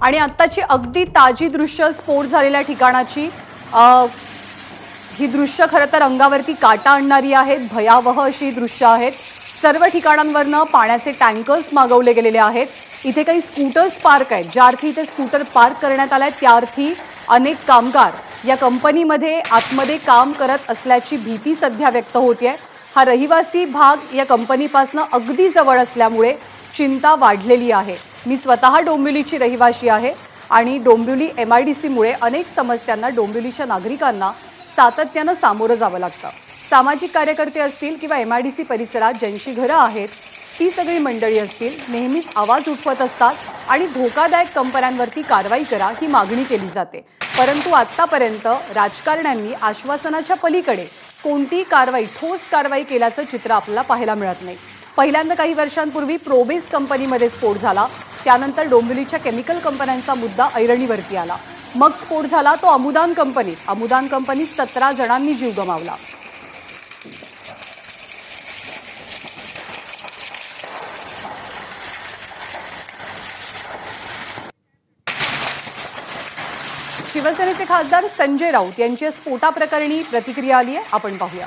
आणि आत्ताची अगदी ताजी दृश्य स्फोट झालेल्या ठिकाणाची ही दृश्य खरं तर अंगावरती काटा आणणारी आहेत भयावह अशी दृश्य आहेत. सर्व ठिकाणांवरनं पाण्याचे टँकर्स मागवले गेलेले आहेत. इथे काही स्कूटर्स पार्क आहेत. ज्या अर्थी इथे स्कूटर पार्क करण्यात आलाय त्या अर्थी अनेक कामगार या कंपनीमध्ये आतमध्ये काम करत असल्याची भीती सध्या व्यक्त होतीये. हा रहिवासी भाग या कंपनीपासनं अगदी जवळ असल्यामुळे चिंता वाढलेली आहे. मी स्वतः डोंबिवलीची रहिवाशी आहे आणि डोंबिवली एम आय डी सीमुळे अनेक समस्यांना डोंबिवलीच्या नागरिकांना सातत्यानं सामोरं जावं लागतं. सामाजिक कार्यकर्ते असतील किंवा एम आय डी सी परिसरात ज्यांची घरं आहेत ती सगळी मंडळी असतील नेहमीच आवाज उठवत असतात आणि धोकादायक कंपन्यांवरती कारवाई करा ही मागणी केली जाते. परंतु आत्तापर्यंत राजकारण्यांनी आश्वासनाच्या पलीकडे कोणतीही कारवाई ठोस कारवाई केल्याचं चित्र आपल्याला पाहायला मिळत नाही. पहिल्यांदा काही वर्षांपूर्वी प्रोबेस कंपनीमध्ये स्फोट झाला. त्यानंतर डोंबिवलीच्या केमिकल कंपन्यांचा मुद्दा ऐरणीवरती आला. मग स्फोट झाला तो अमुदान कंपनीत. अमुदान कंपनीत सतरा जणांनी जीव गमावला. शिवसेनेचे खासदार संजय राऊत यांची स्फोटाप्रकरणी प्रतिक्रिया आली आहे आपण पाहूया.